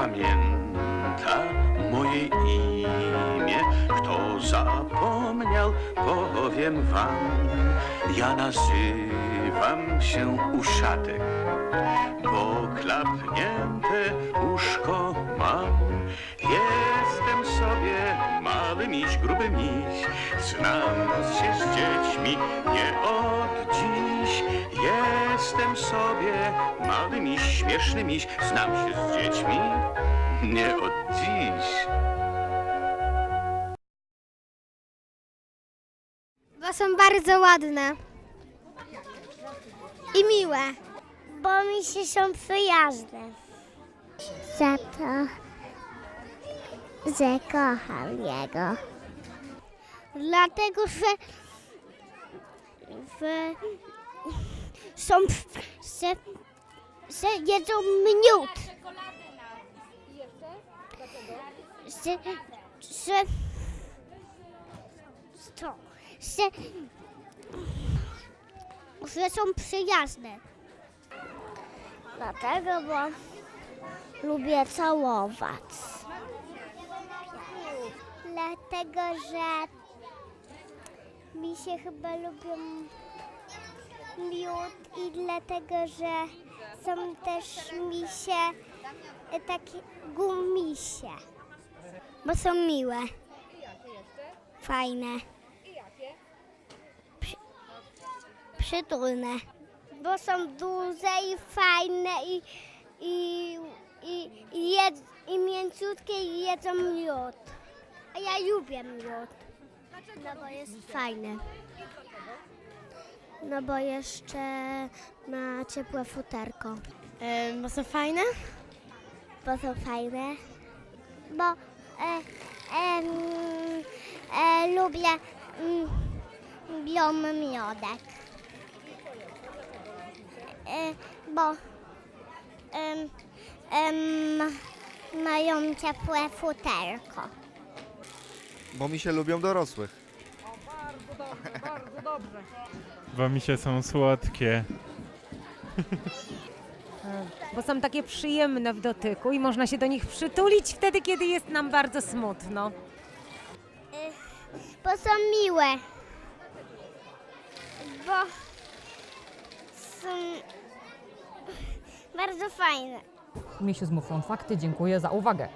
pamięta moje imię. Kto zapomniał, powiem wam. Ja nazywam się Uszatek, bo klapnie gruby miś, znam się z dziećmi nie od dziś. Jestem sobie mały miś, śmieszny miś, znam się z dziećmi nie od dziś. Bo są bardzo ładne. I miłe. Bo mi się są przyjazne. Za to, że kocham jego. Dlatego, że, że są, że, że jedzą miód. Że, że, co? Że, że są przyjazne. Dlatego, bo lubię całować. Dlatego, że mi się chyba lubią miód i dlatego, że są też misie, takie gumisie. Bo są miłe. Fajne. Przy, przytulne. Bo są duże i fajne i, i, i, i, jed, i mięciutkie i jedzą miód. A ja lubię miód. No bo jest fajny. No bo jeszcze ma ciepłe futerko. bo są fajne? Bo są fajne. Bo e, em, e, lubię mm, bią miodek. E, bo em, em, mają ciepłe futerko. Bo mi się lubią dorosłych. Bo mi się są słodkie. bo są takie przyjemne w dotyku i można się do nich przytulić wtedy, kiedy jest nam bardzo smutno. Bo są miłe. Bo są bardzo fajne. Misiu z Muflon Fakty, dziękuję za uwagę.